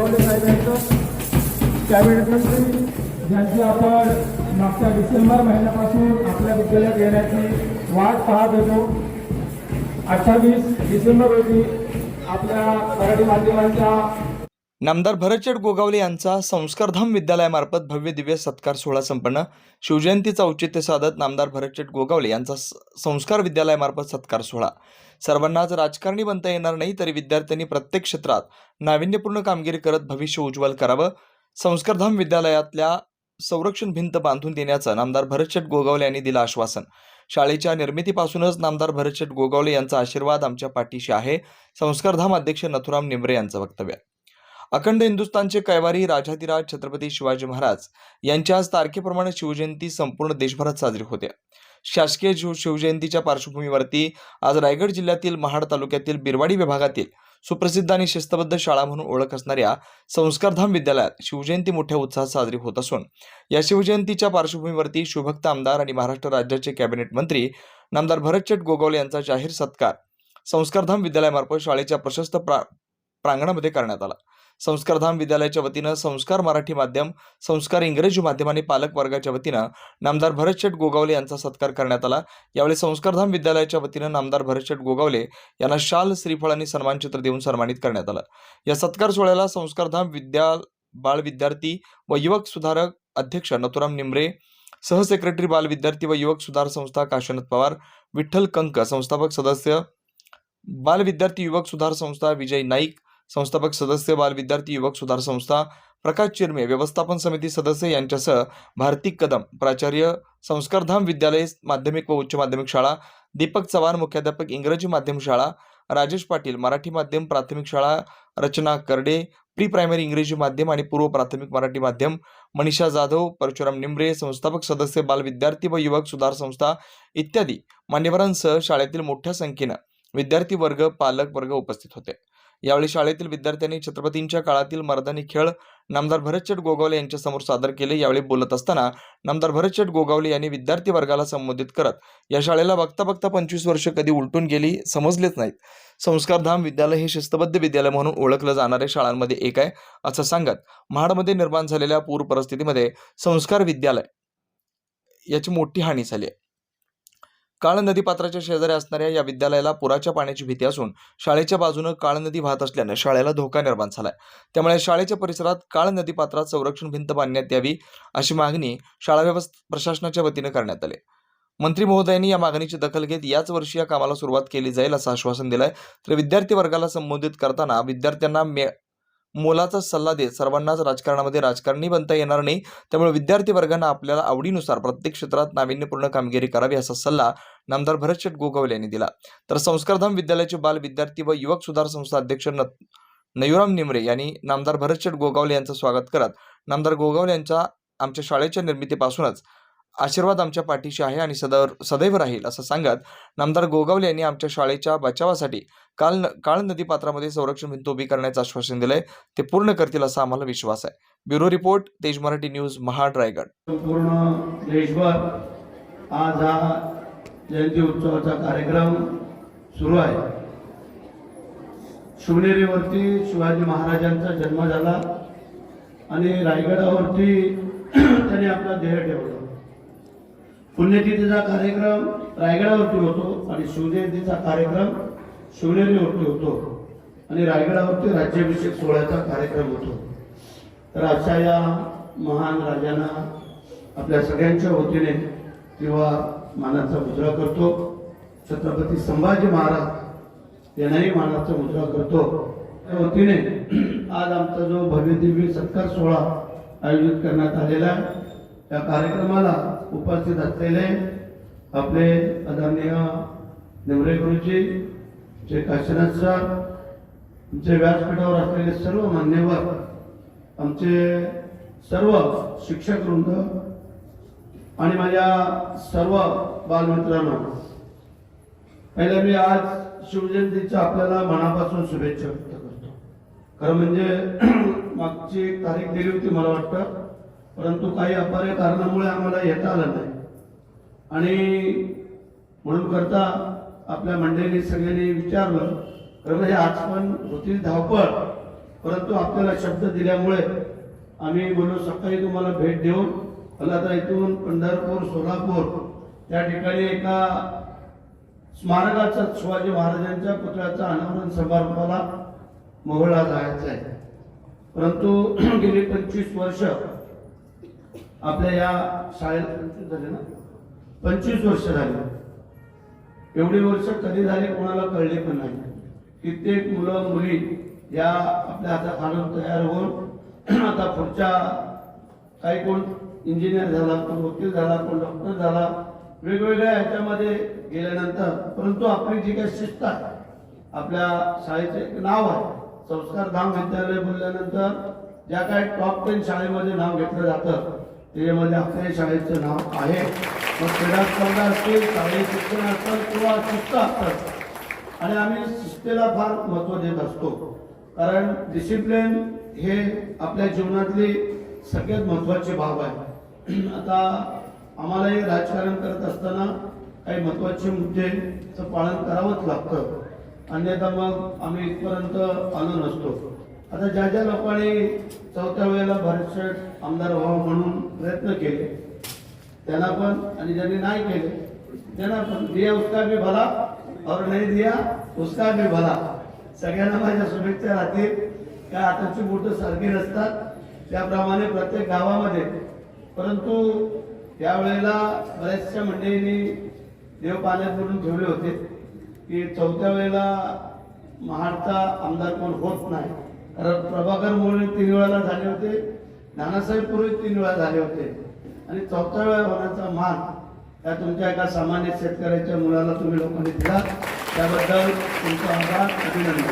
गोगावले साहेबांचं. कॅबिनेट मंत्री ज्यांची आपण मागच्या डिसेंबर महिन्यापासून आपल्या विद्यालयात येण्याची वाट पाहत होतो अठ्ठावीस डिसेंबर रोजी आपल्या मराठी माध्यमांच्या नामदार भरतचेट गोगावले यांचा संस्कारधाम विद्यालयामार्फत भव्य दिव्य सत्कार सोहळा संपन्न. शिवजयंतीचं औचित्य साधत नामदार भरतचेट गोगावले यांचा स- संस्कार विद्यालयामार्फत सत्कार सोहळा. सर्वांनाच राजकारणी बनता येणार नाही तरी विद्यार्थ्यांनी प्रत्येक क्षेत्रात नाविन्यपूर्ण कामगिरी करत भविष्य उज्ज्वल करावं. संस्कारधाम विद्यालयातल्या संरक्षण भिंत बांधून देण्याचं नामदार भरतशेट गोगावले यांनी दिलं आश्वासन. शाळेच्या निर्मितीपासूनच नामदार भरतशेट गोगावले यांचा आशीर्वाद आमच्या पाठीशी आहे. संस्कारधाम अध्यक्ष नथुराम निमरे यांचं वक्तव्य. अखंड हिंदुस्थानचे कैवारी राजाधिराज छत्रपती शिवाजी महाराज यांच्या आज तारखेप्रमाणे शिवजयंती संपूर्ण देशभरात साजरी होते. शासकीय शिव शिवजयंतीच्या पार्श्वभूमीवरती आज रायगड जिल्ह्यातील महाड तालुक्यातील बिरवाडी विभागातील सुप्रसिद्ध आणि शिस्तबद्ध शाळा म्हणून ओळख असणाऱ्या संस्कारधाम विद्यालयात शिवजयंती मोठ्या उत्साहात साजरी होत असून या शिवजयंतीच्या पार्श्वभूमीवरती शिवभक्त आमदार आणि महाराष्ट्र राज्याचे कॅबिनेट मंत्री नामदार भरतचेट गोगावले यांचा जाहीर सत्कार संस्कारधाम विद्यालयामार्फत शाळेच्या प्रशस्त प्रा प्रांगणामध्ये करण्यात आला. संस्कारधाम विद्यालयाच्या वतीनं संस्कार मराठी माध्यम संस्कार इंग्रजी माध्यम आणि पालक वर्गाच्या वतीनं नामदार भरतशेठ गोगावले यांचा सत्कार करण्यात आला. यावेळी संस्कारधाम विद्यालयाच्या वतीनं नामदार भरतशेठ गोगावले यांना शाल श्रीफळ आणि सन्मानचित्र देऊन सन्मानित करण्यात आलं. या सत्कार सोहळ्याला संस्कारधाम विद्या बाल विद्यार्थी व युवक सुधारक अध्यक्ष नथुराम निमरे सहसेक्रेटरी बाल विद्यार्थी व युवक सुधार संस्था काशीनाथ पवार विठ्ठल कंक संस्थापक सदस्य बाल विद्यार्थी युवक सुधार संस्था विजय नाईक संस्थापक सदस्य बाल विद्यार्थी युवक सुधार संस्था प्रकाश चिरमे व्यवस्थापन समिती सदस्य यांच्यासह भारती कदम प्राचार्य संस्कारधाम विद्यालय माध्यमिक व उच्च माध्यमिक शाळा दीपक चव्हाण मुख्याध्यापक इंग्रजी माध्यम शाळा राजेश पाटील मराठी माध्यम प्राथमिक शाळा रचना करडे प्री प्रायमरी इंग्रजी माध्यम आणि पूर्व प्राथमिक मराठी माध्यम मनीषा जाधव परशुराम निंबरे संस्थापक सदस्य बाल विद्यार्थी व युवक सुधार संस्था इत्यादी मान्यवरांसह शाळेतील मोठ्या संख्येनं विद्यार्थी वर्ग पालक वर्ग उपस्थित होते. यावेळी शाळेतील विद्यार्थ्यांनी छत्रपतींच्या काळातील मर्दानी खेळ नामदार भरतचेट गोगावले यांच्या समोर सादर केले. यावेळी बोलत असताना नामदार भरतचेट गोगावले यांनी विद्यार्थी वर्गाला संबोधित करत या शाळेला बघता बघता पंचवीस वर्ष कधी उलटून गेली समजलेच नाहीत. संस्कारधाम विद्यालय हे शिस्तबद्ध विद्यालय म्हणून ओळखलं जाणाऱ्या शाळांमध्ये एक आहे असं सांगत महाडमध्ये निर्माण झालेल्या पूर परिस्थितीमध्ये संस्कार विद्यालय याची मोठी हानी झाली आहे. काळ नदीपात्राच्या शेजारी असणाऱ्या या विद्यालयाला पुराच्या पाण्याची भीती असून शाळेच्या बाजूनं काळ नदी वाहत असल्यानं शाळेला धोका निर्माण झालाय. त्यामुळे शाळेच्या परिसरात काळ नदीपात्रात संरक्षण भिंत बांधण्यात यावी अशी मागणी शाळा व्यवस्था प्रशासनाच्या वतीनं करण्यात आली. मंत्री महोदयांनी या मागणीची दखल घेत याच वर्षी या कामाला सुरुवात केली जाईल असं आश्वासन दिलंय. तर विद्यार्थी वर्गाला संबोधित करताना विद्यार्थ्यांना मे मोलाचा सल्ला देत सर्वांनाच राजकारणामध्ये राजकारणी बनता येणार नाही त्यामुळे विद्यार्थी वर्गांना आपल्याला आवडीनुसार प्रत्येक क्षेत्रात नाविन्यपूर्ण कामगिरी करावी असा सल्ला नामदार भरतशेठ गोगावले यांनी दिला. तर संस्कारधाम विद्यालयाचे बाल विद्यार्थी व युवक सुधार संस्था अध्यक्ष न नयुराम निमरे यांनी नामदार भरतशेठ गोगावले यांचं स्वागत करत नामदार गोगावले यांच्या आमच्या शाळेच्या निर्मितीपासूनच आशीर्वाद आमच्या पाठीशी आहे आणि सदैव सदैव राहील असं सांगत नामदार गोगावले यांनी आमच्या शाळेच्या बचावासाठी काल न- काळ नदीपात्रामध्ये संरक्षण भिंत उभी करण्याचं आश्वासन दिलंय. ते पूर्ण करतील असा आम्हाला विश्वास आहे. ब्युरो रिपोर्ट तेज मराठी न्यूज महाड रायगड संपूर्ण देशभर आज हा जयंती उत्सवाचा कार्यक्रम सुरू आहे. शिवनेरीवरती शिवाजी महाराजांचा जन्म झाला आणि रायगडावरती त्यांनी आपला ध्येय ठेवला. पुण्यतिथीचा कार्यक्रम रायगडावरती होतो आणि शिवजयंतीचा कार्यक्रम शिवनेरीवरती होतो. आणि रायगडावरती राज्याभिषेक सोहळ्याचा कार्यक्रम होतो. तर अशा या महान राजांना आपल्या सगळ्यांच्या वतीने किंवा मानाचा मुद्रा करतो. छत्रपती संभाजी महाराज यांनाही मानाचा मुद्रा करतो. त्या वतीने आज आमचा जो भव्यदिव्य सत्कार सोहळा आयोजित करण्यात आलेला आहे या कार्यक्रमाला उपस्थित असलेले आपले आदरणीय निवरे गुरुजी जे काशीनाथ सर आमचे व्यासपीठावर असलेले सर्व मान्यवर आमचे सर्व शिक्षक वृंद आणि माझ्या सर्व बालमित्रांनो पहिल्या मी आज शिवजयंतीच्या आपल्याला मनापासून शुभेच्छा व्यक्त करतो. खरं म्हणजे मागची एक तारीख दिली होती मला वाटतं. परंतु काही अपार्य कारणामुळे आम्हाला येता आलं नाही. आणि म्हणून करता आपल्या मंडळींनी सगळ्यांनी विचारलं खरं हे आज पण होती धावपळ परंतु आपल्याला शब्द दिल्यामुळे आम्ही बोललो सकाळी तुम्हाला भेट देऊन मला आता इथून पंढरपूर सोलापूर त्या ठिकाणी एका स्मारकाचा शिवाजी महाराजांच्या पुतळ्याचा अनावरण समारंभाला मोहळा जायचा आहे. परंतु गेली पंचवीस वर्ष आपल्या या शाळेत पंचवीस झाले ना? पंचवीस वर्ष झाली. एवढी वर्ष कधी झाली कोणाला कळले पण नाही. कित्येक मुलं मुली या आपल्या हातात आणून तयार होऊन आता पुढच्या काही कोण इंजिनियर झाला कोण वकील झाला कोण डॉक्टर झाला वेगवेगळ्या ह्याच्यामध्ये गेल्यानंतर परंतु आपली जी काही शिस्त आहे आपल्या शाळेचे एक नाव आहे. संस्कारधाम विद्यालय बोलल्यानंतर ज्या काही टॉप टेन शाळेमध्ये नाव घेतलं जातं त्याच्यामध्ये आपल्या शाळेचं नाव आहे. मग क्रीडा स्पर्धा असतील शालेय शिक्षण असतात किंवा शिस्त असतात आणि आम्ही शिस्तेला फार महत्त्व देत असतो. कारण डिसिप्लिन हे आपल्या जीवनातली सगळ्यात महत्त्वाची बाब आहे. आता आम्हालाही राजकारण करत असताना काही महत्त्वाचे मुद्देचं पालन करावंच लागतं. अन्यथा मग आम्ही इथपर्यंत आलो नसतो. आता ज्या ज्या लोकांनी चौथ्या वेळेला भरतशेठ आमदार व्हावं म्हणून प्रयत्न केले त्यांना पण आणि ज्यांनी नाही केले त्यांना पण. दिया उसका भी भला और नाही दिया उसका भी भला. सगळ्यांना माझ्या शुभेच्छा राहतील. काय आताची बोटं सारखी नसतात त्याप्रमाणे प्रत्येक गावामध्ये. परंतु त्यावेळेला बऱ्याचशा मंडळींनी देव पाण्यात बुडून ठेवले होते की चौथ्या वेळेला महाडचा आमदार कोण होत नाही. प्रभाकर मोरे तीन वेळाला झाले होते. नानासाहेब पूर्वी तीन वेळा झाले होते. आणि चौथ्या वेळा होण्याचा मान त्या तुमच्या एका सामान्य शेतकऱ्याच्या मुलाला तुम्ही लोकांनी दिला. त्याबद्दल तुमचा आभार अभिनंदन.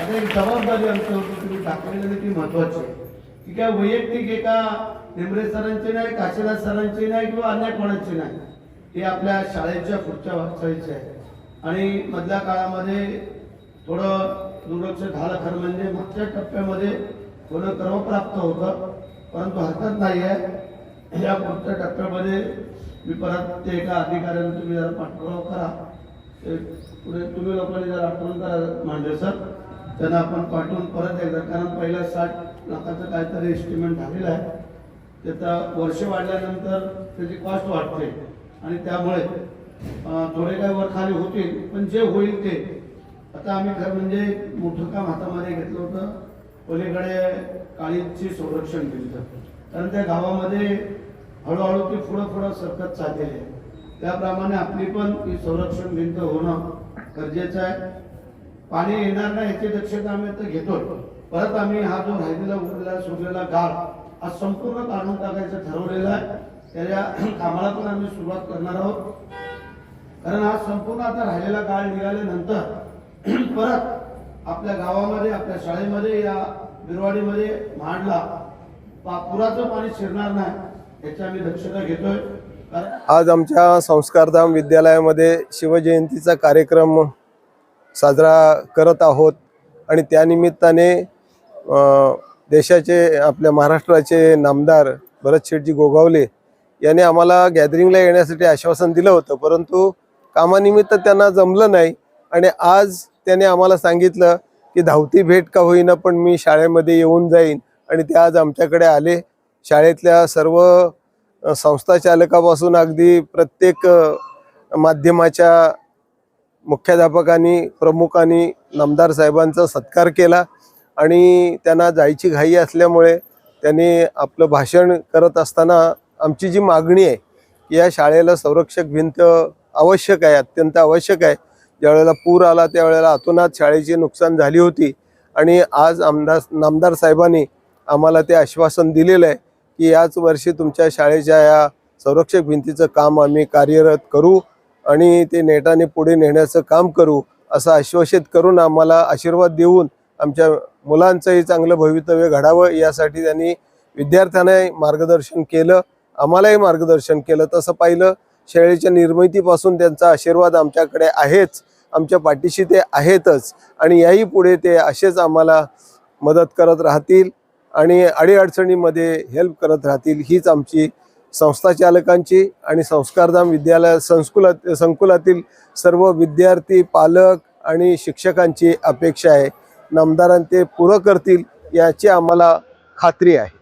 आता एक जबाबदारी आमच्यावर तुम्ही टाकलेली ती महत्वाची आहे. की काय वैयक्तिक एका निमरे सरांची नाही काशीनाथ सरांची नाही किंवा अन्य कोणाची नाही. ही आपल्या शाळेच्या पुढच्या वाटचाळीची आहे. आणि मधल्या काळामध्ये थोडं दुर्लक्ष झालं खरं म्हणजे मागच्या टप्प्यामध्ये थोडं क्रमप्राप्त होतं परंतु हरकत नाही आहे. या पुढच्या टप्प्यामध्ये मी परत ते एका अधिकाऱ्याने तुम्ही जरा पाठपुरावा करा. ते पुढे तुम्ही लोकांनी जरा आठवण करा मांडे सर. त्यांना आपण पाठवून परत एकदा कारण पहिल्या साठ लाखाचं काहीतरी एस्टिमेट झालेलं आहे. त्याचा वर्ष वाढल्यानंतर त्याची कॉस्ट वाढते. आणि त्यामुळे थोडे काही वर खाली होतील पण जे होईल ते. आता आम्ही खरं म्हणजे मोठं काम हातामध्ये घेतलं होतं. पलीकडे काळीची संरक्षण केलं कारण त्या गावामध्ये हळूहळू ती पुढं पुढं सरकत चाललेली आहे त्याप्रमाणे आपली पण ही संरक्षण भिंत होणं गरजेचं आहे. पाणी येणार नाही याची दक्षता आम्ही आता घेतो परत आम्ही हा जो राहिलेला उरलेला सोडलेला गाळ हा संपूर्ण काढून टाकायचं ठरवलेला आहे. त्याच्या कामाला पण आम्ही सुरुवात करणार आहोत. कारण हा संपूर्ण आता राहिलेला काळ निघाल्यानंतर परत आपल्या गावामध्ये आपल्या शाळेमध्ये या बिरवाडीमध्ये मांडला. पुराचं पाणी शिरणार नाही याची आम्ही दक्षता घेतोय. आज आमच्या संस्कारधाम विद्यालयामध्ये शिवजयंतीचा कार्यक्रम साजरा करत आहोत आणि त्यानिमित्ताने देशाचे आपल्या महाराष्ट्राचे नामदार भरत शेटजी गोगावले यांनी आम्हाला गॅदरिंगला येण्यासाठी आश्वासन दिलं होतं. परंतु कामानिमित्त त्यांना जमलं नाही आणि आज त्याने आम्हाला सांगितलं की धावती भेट का होईना पण मी शाळेमध्ये येऊन जाईन. आणि ते आज आमच्याकडे आले. शाळेतल्या सर्व संस्थाचालकापासून संस्था चालकापासून अगदी प्रत्येक माध्यमाच्या मुख्याध्यापकांनी प्रमुखांनी नामदार साहेबांचा सत्कार केला. आणि त्यांना जायची घाई असल्यामुळे त्यांनी आपलं भाषण करत असताना आमची जी मागणी आहे की या शाळेला संरक्षक भिंत आवश्यक आहे अत्यंत आवश्यक आहे. ज्यावेळेला पूर आला त्यावेळेला अतोनात शाळेची नुकसान झाली होती. आणि आज आमदार नामदार साहेबांनी आम्हाला ते आश्वासन दिलेलं आहे की याच वर्षी तुमच्या शाळेच्या या संरक्षक भिंतीचं काम आम्ही कार्यरत करू आणि ते नेटाने पुढे नेण्याचं काम करू असं आश्वासित करून आम्हाला आशीर्वाद देऊन आमच्या मुलांचंही चांगलं भवितव्य घडावं यासाठी त्यांनी विद्यार्थ्यांनाही मार्गदर्शन केलं आम्हालाही मार्गदर्शन केलं. तसं पाहिलं शाळेच्या निर्मितीपासून त्यांचा आशीर्वाद आमच्याकडे आहेच आमच्या पाठीशी ते आहेतच आणि याही पुढे ते असेच आम्हाला मदत करत राहतील आणि अडीअडचणीमध्ये हेल्प करत राहतील हीच आमची संस्था चालकांची आणि संस्कारधाम विद्यालय संस्कुला संकुलातील सर्व विद्यार्थी पालक आणि शिक्षकांची अपेक्षा आहे. नामदारांना ते पुरं करतील याची आम्हाला खात्री आहे.